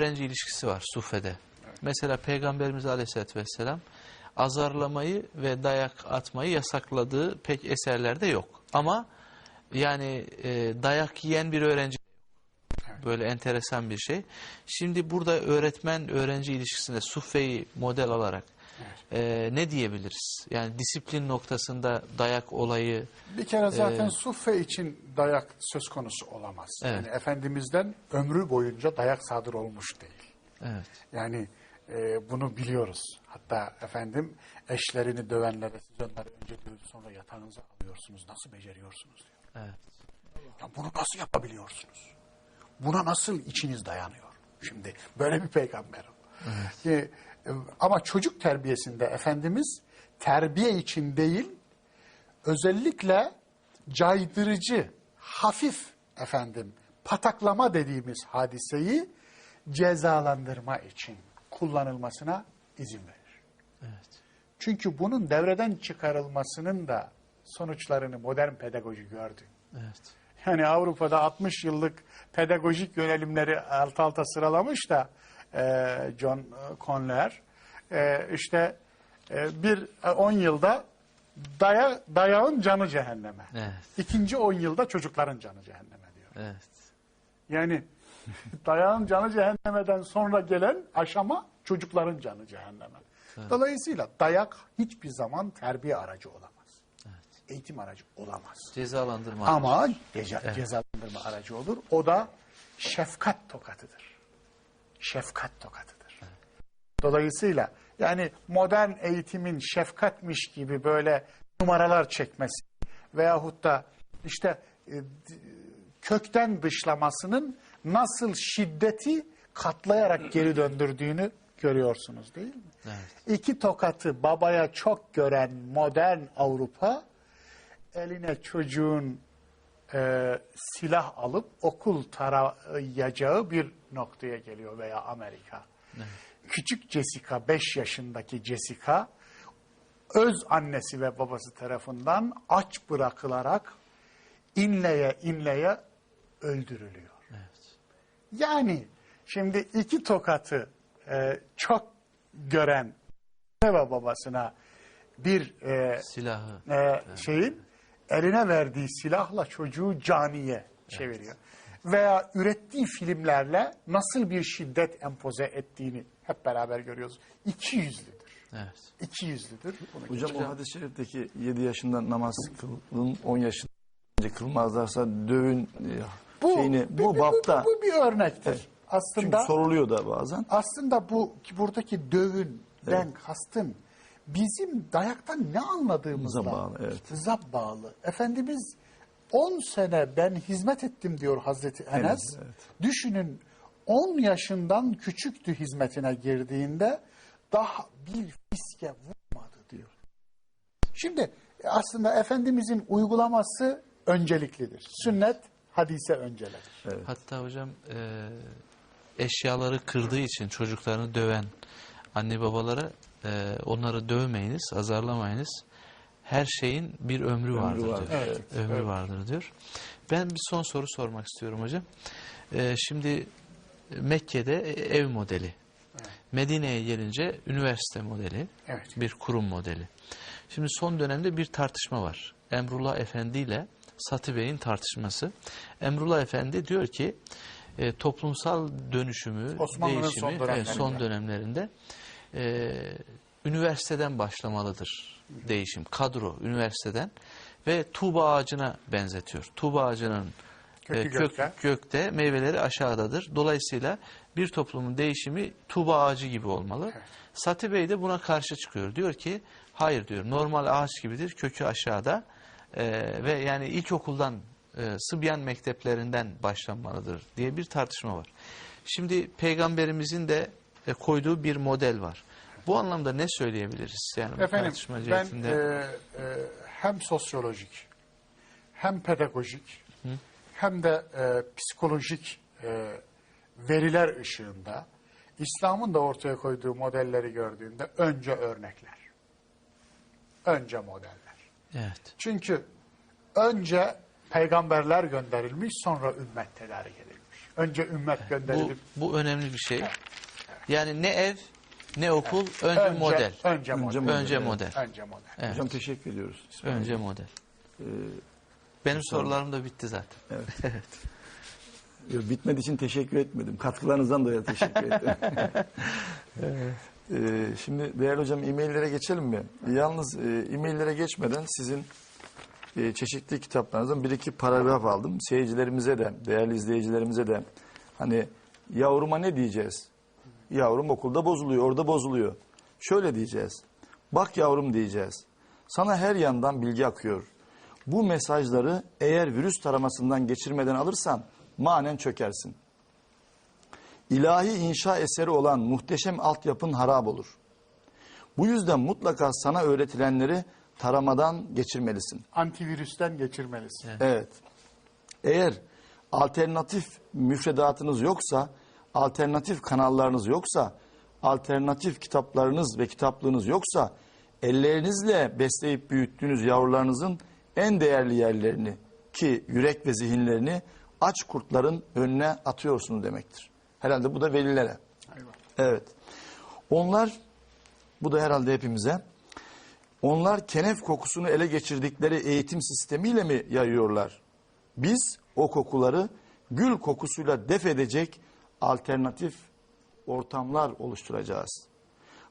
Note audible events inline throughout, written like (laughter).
öğrenci ilişkisi var sufede. Mesela Peygamberimiz Aleyhisselatü Vesselam azarlamayı ve dayak atmayı yasakladığı pek eserlerde yok. Ama yani e, dayak yiyen bir öğrenci böyle enteresan bir şey. Şimdi burada öğretmen öğrenci ilişkisinde suffeyi model alarak e, ne diyebiliriz? Yani disiplin noktasında dayak olayı Bir kere zaten Ee, suffe için dayak söz konusu olamaz. Evet. Yani Efendimiz'den ömrü boyunca dayak sadır olmuş değil. evet Yani e, bunu biliyoruz. Hatta efendim eşlerini dövenlere siz onları önce dövüp sonra yatağınıza alıyorsunuz. Nasıl beceriyorsunuz diyor. evet Ya bunu nasıl yapabiliyorsunuz? Buna nasıl içiniz dayanıyor? Şimdi böyle bir peygamber o. Ki, e, ama çocuk terbiyesinde Efendimiz terbiye için değil, özellikle caydırıcı, hafif efendim pataklama dediğimiz hadiseyi cezalandırma için kullanılmasına izin verir. evet Çünkü bunun devreden çıkarılmasının da sonuçlarını modern pedagoji gördü. evet Yani Avrupa'da 60 yıllık pedagojik yönelimleri alt alta sıralamış da e, John Conler e, işte e, bir e, 10 yılda daya, dayağın canı cehenneme. evet İkinci 10 yılda çocukların canı cehenneme diyor. evet Yani (laughs) dayağın canı cehennemeden sonra gelen aşama çocukların canı cehenneme. Dolayısıyla dayak hiçbir zaman terbiye aracı olamaz. Eğitim aracı olamaz. cezalandırma Ama ceza, cezalandırma aracı olur. O da şefkat tokatıdır. Şefkat tokatıdır. Dolayısıyla yani modern eğitimin şefkatmiş gibi böyle numaralar çekmesi veyahut da işte e, kökten dışlamasının nasıl şiddeti katlayarak geri döndürdüğünü görüyorsunuz değil mi? Evet. İki tokatı babaya çok gören modern Avrupa eline çocuğun e, silah alıp okul tarayacağı bir noktaya geliyor veya Amerika. Küçük Jessica, 5 yaşındaki Jessica, öz annesi ve babası tarafından aç bırakılarak inleye inleye öldürülüyor. evet Yani şimdi iki tokatı e, çok gören ve babasına bir e, silahı e, şeyin eline verdiği silahla çocuğu caniye çeviriyor. Veya ürettiği filmlerle nasıl bir şiddet empoze ettiğini hep beraber görüyoruz. İki yüzlüdür. evet İki yüzlüdür. Bunu Hocam, o hadis-i şerifteki 7 yaşında namaz kılın, 10 yaşında önce kılmazlarsa dövün e, şeyini bu, bir- bapta. bu, bu bir örnektir. Evet. Aslında Çünkü soruluyor da bazen. aslında bu ki buradaki dövünden kastım bizim dayaktan ne anladığımızla bağlı, evet. bağlı. Efendimiz 10 sene ben hizmet ettim diyor Hazreti Enes. Enes, evet. Düşünün 10 yaşından küçüktü hizmetine girdiğinde daha bir fiske vurmadı diyor. Şimdi aslında Efendimizin uygulaması önceliklidir. Sünnet hadise önceler. Hatta hocam e, eşyaları kırdığı için çocuklarını döven anne babalara e, onları dövmeyiniz, azarlamayınız. Her şeyin bir ömrü, vardır var. diyor. Evet, ömrü evet. vardır diyor. Ben bir son soru sormak istiyorum hocam. E, şimdi Mekke'de ev modeli. Medine'ye gelince üniversite modeli. Evet. Bir kurum modeli. Şimdi son dönemde bir tartışma var. Emrullah Efendi ile Satı Bey'in tartışması. Emrullah Efendi diyor ki e, toplumsal dönüşümü, değişimi son evet, dönemlerinde. son dönemlerinde e, üniversiteden başlamalıdır değişim. Kadro üniversiteden ve tuğba ağacına benzetiyor. Tuğba ağacının Kökü e, kök, gökte. gökte, meyveleri aşağıdadır. Dolayısıyla bir toplumun değişimi tuğba ağacı gibi olmalı. Sati Bey de buna karşı çıkıyor. Diyor ki hayır diyor normal ağaç gibidir kökü aşağıda e, ve yani ilkokuldan e, Sıbyan mekteplerinden başlanmalıdır diye bir tartışma var. Şimdi peygamberimizin de e, koyduğu bir model var. Bu anlamda ne söyleyebiliriz? Yani bu Efendim ben cihetinde. e, e, hem sosyolojik hem pedagojik hem de e, psikolojik e, veriler ışığında İslam'ın da ortaya koyduğu modelleri gördüğünde önce örnekler. Önce modeller. evet. Çünkü önce peygamberler gönderilmiş sonra ümmet tedarik edilmiş. Önce ümmet Bu, gönderilip bu önemli bir şey. Yani ne ev ne okul önce, model. Önce model. model, Önce evet. model. Önce model. Evet. Hocam teşekkür ediyoruz. İsmail Önce Hocam. model. Benim sorularım da bitti zaten. (laughs) Yok, bitmediği için teşekkür etmedim. Katkılarınızdan dolayı teşekkür ettim. (laughs) Ee, şimdi değerli hocam e-maillere geçelim mi? Yalnız e, e-maillere geçmeden sizin e, çeşitli kitaplarınızdan bir iki paragraf aldım. Seyircilerimize de, değerli izleyicilerimize de hani yavruma ne diyeceğiz? Yavrum okulda bozuluyor, orada bozuluyor. Şöyle diyeceğiz. Bak yavrum diyeceğiz. Sana her yandan bilgi akıyor. Bu mesajları eğer virüs taramasından geçirmeden alırsan manen çökersin. İlahi inşa eseri olan muhteşem altyapın harap olur. Bu yüzden mutlaka sana öğretilenleri taramadan geçirmelisin. Antivirüsten geçirmelisin. Evet. Eğer alternatif müfredatınız yoksa, alternatif kanallarınız yoksa, alternatif kitaplarınız ve kitaplığınız yoksa, ellerinizle besleyip büyüttüğünüz yavrularınızın en değerli yerlerini ki yürek ve zihinlerini aç kurtların önüne atıyorsunuz demektir. Herhalde bu da velilere. Eyvallah. Evet. Onlar, bu da herhalde hepimize, onlar kenef kokusunu ele geçirdikleri eğitim sistemiyle mi yayıyorlar? Biz o kokuları gül kokusuyla def edecek alternatif ortamlar oluşturacağız.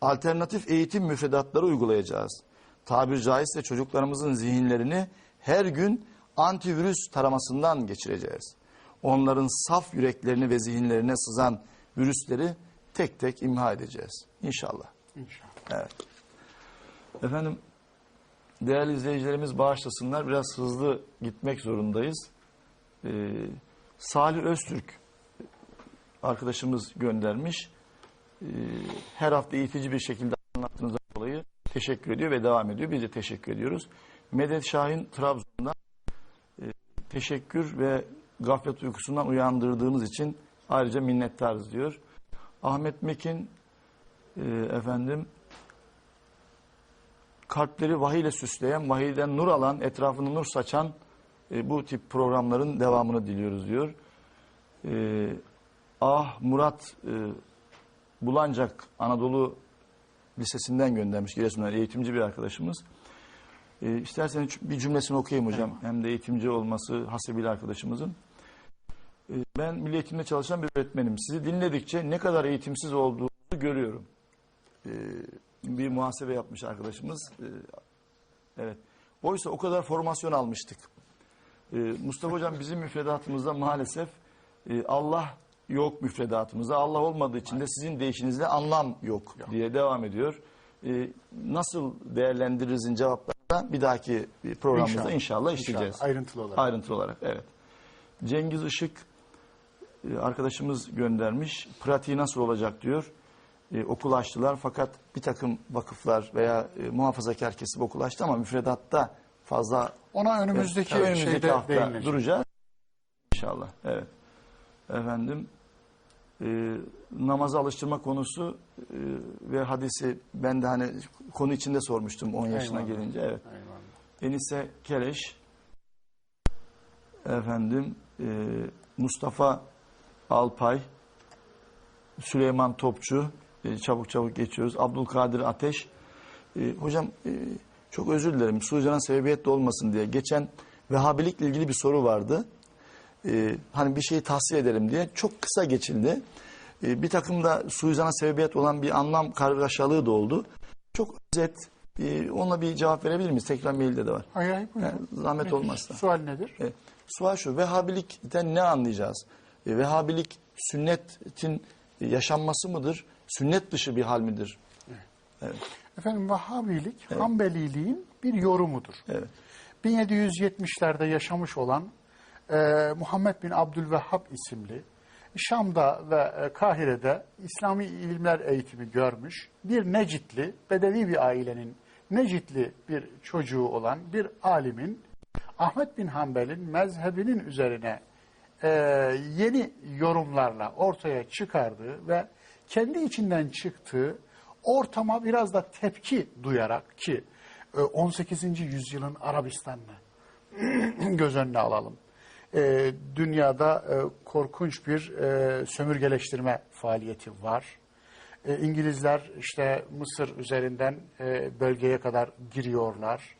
Alternatif eğitim müfredatları uygulayacağız. Tabir caizse çocuklarımızın zihinlerini her gün antivirüs taramasından geçireceğiz. Onların saf yüreklerini ve zihinlerine sızan virüsleri tek tek imha edeceğiz. İnşallah. İnşallah. Evet. Efendim değerli izleyicilerimiz bağışlasınlar. Biraz hızlı gitmek zorundayız. Ee, Salih Öztürk arkadaşımız göndermiş. Ee, her hafta eğitici bir şekilde anlattığınızdan dolayı teşekkür ediyor ve devam ediyor. Biz de teşekkür ediyoruz. Medet Şahin Trabzon'dan e, teşekkür ve gaflet uykusundan uyandırdığınız için ayrıca minnettarız diyor. Ahmet Mekin e, efendim kalpleri vahiy ile süsleyen, vahiyden nur alan, etrafını nur saçan e, bu tip programların devamını diliyoruz diyor. E, ah Murat e, Bulancak Anadolu Lisesi'nden göndermiş Giresun'dan eğitimci bir arkadaşımız. E, isterseniz bir cümlesini okuyayım hocam. Hem de eğitimci olması hasebiyle arkadaşımızın. E, ben milli eğitimde çalışan bir öğretmenim. Sizi dinledikçe ne kadar eğitimsiz olduğunuzu görüyorum. E, bir muhasebe yapmış arkadaşımız. E, evet. Oysa o kadar formasyon almıştık. E, Mustafa Hocam bizim müfredatımızda maalesef e, Allah yok müfredatımızda. Allah olmadığı için de sizin deyişinizde anlam yok, diye devam ediyor. E, nasıl değerlendiririzin cevaplarını bir dahaki programımızda inşallah, İnşallah. işleyeceğiz. İnşallah. Ayrıntılı olarak. Ayrıntılı olarak evet. Cengiz Işık e, arkadaşımız göndermiş. Pratiği nasıl olacak diyor. E, okul açtılar fakat bir takım vakıflar veya e, muhafazakar kesim okul açtı ama müfredatta fazla Ona önümüzdeki Tabii önümüzdeki şeyde hafta duracağız. İnşallah. Evet. Efendim e, namaza alıştırma konusu e, ve hadisi ben de hani konu içinde sormuştum 10 yaşına Eyvallah. gelince. Evet. Eyvallah. Enise Keleş, efendim e, Mustafa Alpay, Süleyman Topçu, e, çabuk çabuk geçiyoruz. Abdülkadir Ateş. E, hocam e, çok özür dilerim. Sucan'a sebebiyet olmasın diye. Geçen Vehhabilikle ilgili bir soru vardı. E, hani bir şeyi tahsil edelim diye. Çok kısa geçildi. E, bir takım da suizana sebebiyet olan bir anlam kargaşalığı da oldu. Çok özet, e, onunla bir cevap verebilir miyiz? Tekrar mailde de var. Hayır, hayır, buyurun. Yani zahmet Nedir? olmazsa. Sual nedir? E, sual şu, Vehhabilikten ne anlayacağız? E, Vehhabilik sünnetin yaşanması mıdır? Sünnet dışı bir hal midir? Efendim Vahhabilik, Hanbeliliğin bir yorumudur. Evet. 1770'lerde yaşamış olan e, Muhammed bin Abdülvehhab isimli Şam'da ve e, Kahire'de İslami ilimler eğitimi görmüş bir Necitli, Bedevi bir ailenin Necitli bir çocuğu olan bir alimin Ahmet bin Hanbel'in mezhebinin üzerine e, yeni yorumlarla ortaya çıkardığı ve kendi içinden çıktığı ortama biraz da tepki duyarak ki e, 18. yüzyılın Arabistan'ını (clears throat) göz önüne alalım. E, dünyada e, korkunç bir e, sömürgeleştirme faaliyeti var. E, İngilizler işte Mısır üzerinden e, bölgeye kadar giriyorlar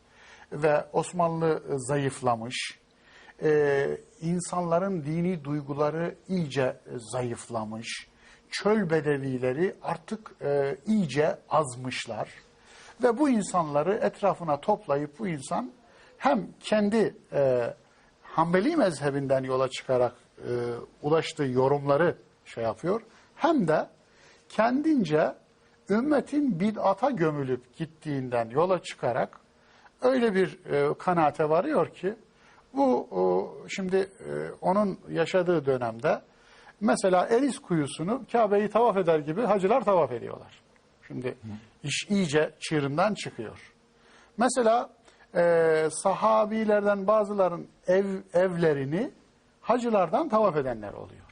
ve Osmanlı e, zayıflamış. E, insanların dini duyguları iyice e, zayıflamış. Çöl bedevileri artık e, iyice azmışlar. Ve bu insanları etrafına toplayıp bu insan hem kendi e, Hanbeli mezhebinden yola çıkarak e, ulaştığı yorumları şey yapıyor. Hem de kendince ümmetin bid'ata gömülüp gittiğinden yola çıkarak öyle bir e, kanaate varıyor ki bu o, şimdi e, onun yaşadığı dönemde mesela Eris kuyusunu Kabe'yi tavaf eder gibi hacılar tavaf ediyorlar. Şimdi iş iyice çığırından çıkıyor. Mesela e, sahabilerden bazıların ev evlerini hacılardan tavaf edenler oluyor.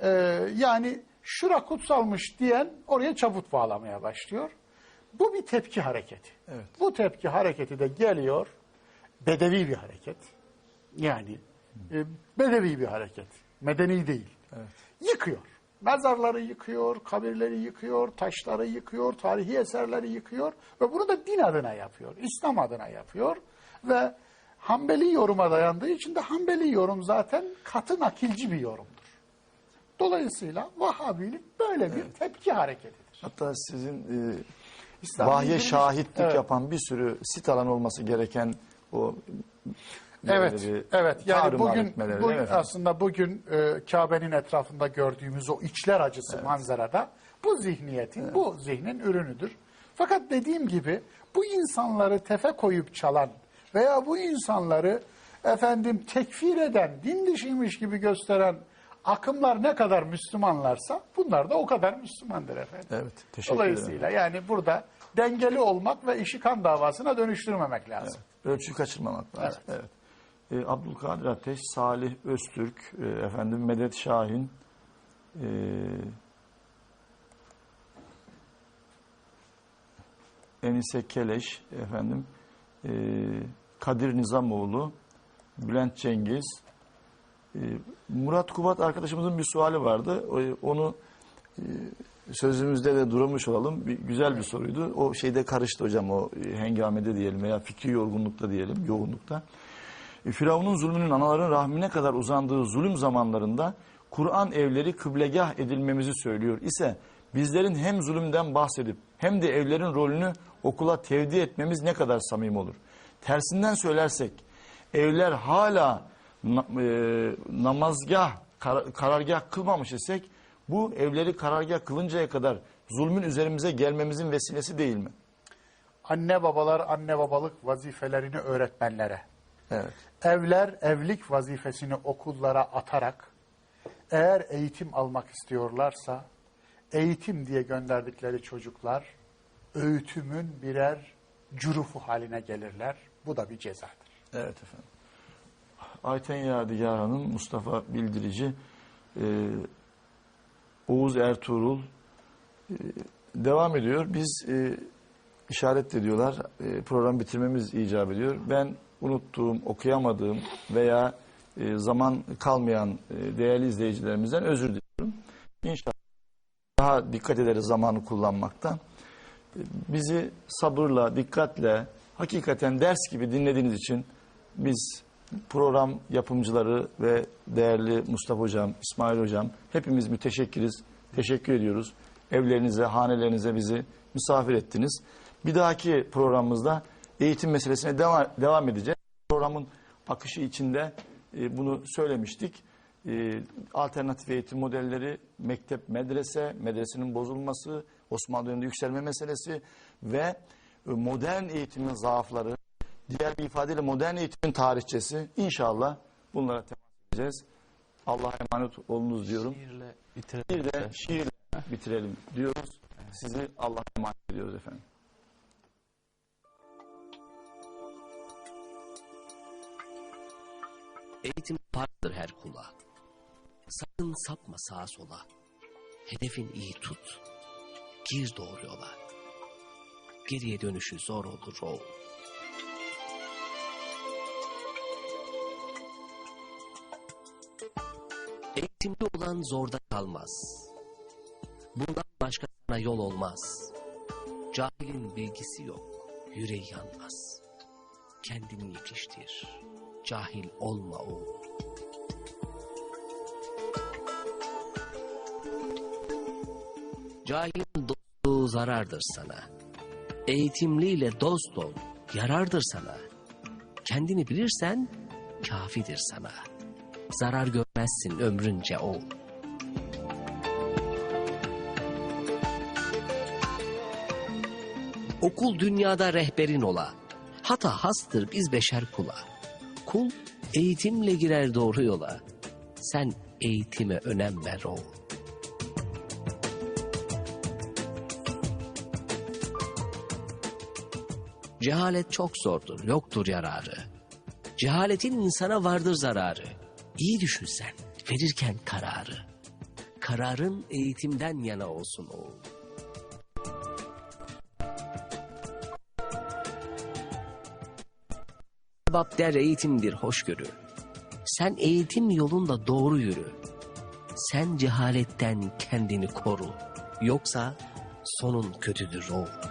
E, yani şura kutsalmış diyen oraya çabut bağlamaya başlıyor. Bu bir tepki hareketi. Evet. Bu tepki hareketi de geliyor. Bedevi bir hareket. Yani e, bedevi bir hareket. Medeni değil. Yıkıyor. Mezarları yıkıyor, kabirleri yıkıyor, taşları yıkıyor, tarihi eserleri yıkıyor ve bunu da din adına yapıyor, İslam adına yapıyor ve Hanbeli yoruma dayandığı için de Hanbeli yorum zaten katı nakilci bir yorumdur. Dolayısıyla Vahhabilik böyle bir tepki hareketidir. Hatta sizin e, vahye şahitlik Evet. yapan bir sürü sit alan olması gereken o Evet, evet. Yani bugün, bugün aslında bugün e, Kabe'nin etrafında gördüğümüz o içler acısı manzarada bu zihniyetin, bu zihnin ürünüdür. Fakat dediğim gibi bu insanları tefe koyup çalan veya bu insanları efendim tekfir eden, din dışıymış gibi gösteren akımlar ne kadar Müslümanlarsa bunlar da o kadar Müslümandır efendim. Evet, teşekkür ederim. Dolayısıyla yani burada dengeli olmak ve işi kan davasına dönüştürmemek lazım. Ölçüyü kaçırmamak lazım. Evet. E, Abdülkadir Ateş, Salih Öztürk, e, efendim Medet Şahin, e, Enise Keleş, efendim e, Kadir Nizamoğlu, Bülent Cengiz, e, Murat Kubat arkadaşımızın bir suali vardı. Onu e, sözümüzde de durmuş olalım. Bir, güzel bir soruydu. O şeyde karıştı hocam o hengamede diyelim veya fikri yorgunlukta diyelim, yoğunlukta. E, Firavun'un zulmünün anaların rahmine kadar uzandığı zulüm zamanlarında Kur'an evleri kıblegah edilmemizi söylüyor ise bizlerin hem zulümden bahsedip hem de evlerin rolünü okula tevdi etmemiz ne kadar samim olur? Tersinden söylersek evler hala e, namazgah, kar- karargah kılmamış isek bu evleri karargah kılıncaya kadar zulmün üzerimize gelmemizin vesilesi değil mi? Anne babalar anne babalık vazifelerini öğretmenlere, Evet. evler evlilik vazifesini okullara atarak eğer eğitim almak istiyorlarsa eğitim diye gönderdikleri çocuklar öğütümün birer cürufu haline gelirler. Bu da bir cezadır. Evet efendim. Ayten Yadigar Hanım, Mustafa Bildirici, e, Oğuz Ertuğrul e, devam ediyor. Biz e, işaret ediyorlar. E, program bitirmemiz icap ediyor. Ben unuttuğum, okuyamadığım veya e, zaman kalmayan e, değerli izleyicilerimizden özür diliyorum. İnşallah daha dikkat ederiz zamanı kullanmaktan. E, Bizi sabırla, dikkatle, hakikaten ders gibi dinlediğiniz için biz program yapımcıları ve değerli Mustafa Hocam, İsmail Hocam hepimiz müteşekkiriz. Teşekkür ediyoruz. Evlerinize, hanelerinize bizi misafir ettiniz. Bir dahaki programımızda eğitim meselesine devam, devam edeceğiz. Programın akışı içinde e, bunu söylemiştik. E, alternatif eğitim modelleri, mektep, medrese, medresenin bozulması, Osmanlı döneminde yükselme meselesi ve e, modern eğitimin zaafları, diğer bir ifadeyle modern eğitimin tarihçesi inşallah bunlara temas edeceğiz. Allah'a emanet olunuz diyorum. Şiirle bitirelim. Bir de şiirle bitirelim diyoruz. Sizi Allah'a emanet ediyoruz efendim. Eğitim parktır her kula. Sakın sapma sağa sola. Hedefin iyi tut. Gir doğru yola. Geriye dönüşü zor olur o. Eğitimli olan zorda kalmaz. Bundan başka sana yol olmaz. Cahilin bilgisi yok, yüreği yanmaz. Kendini yetiştir, cahil olma oğul. Cahilin dostluğu zarardır sana. Eğitimliyle dost ol, yarardır sana. Kendini bilirsen kafidir sana. Zarar görmezsin ömrünce ol. Okul dünyada rehberin ola. Hata hastır biz beşer kula. Kul eğitimle girer doğru yola. Sen eğitime önem ver oğul. Cehalet çok zordur, yoktur yararı. Cehaletin insana vardır zararı. İyi düşün sen, verirken kararı. Kararın eğitimden yana olsun oğul. Sebap der eğitimdir hoşgörü. Sen eğitim yolunda doğru yürü. Sen cehaletten kendini koru. Yoksa sonun kötüdür oğul.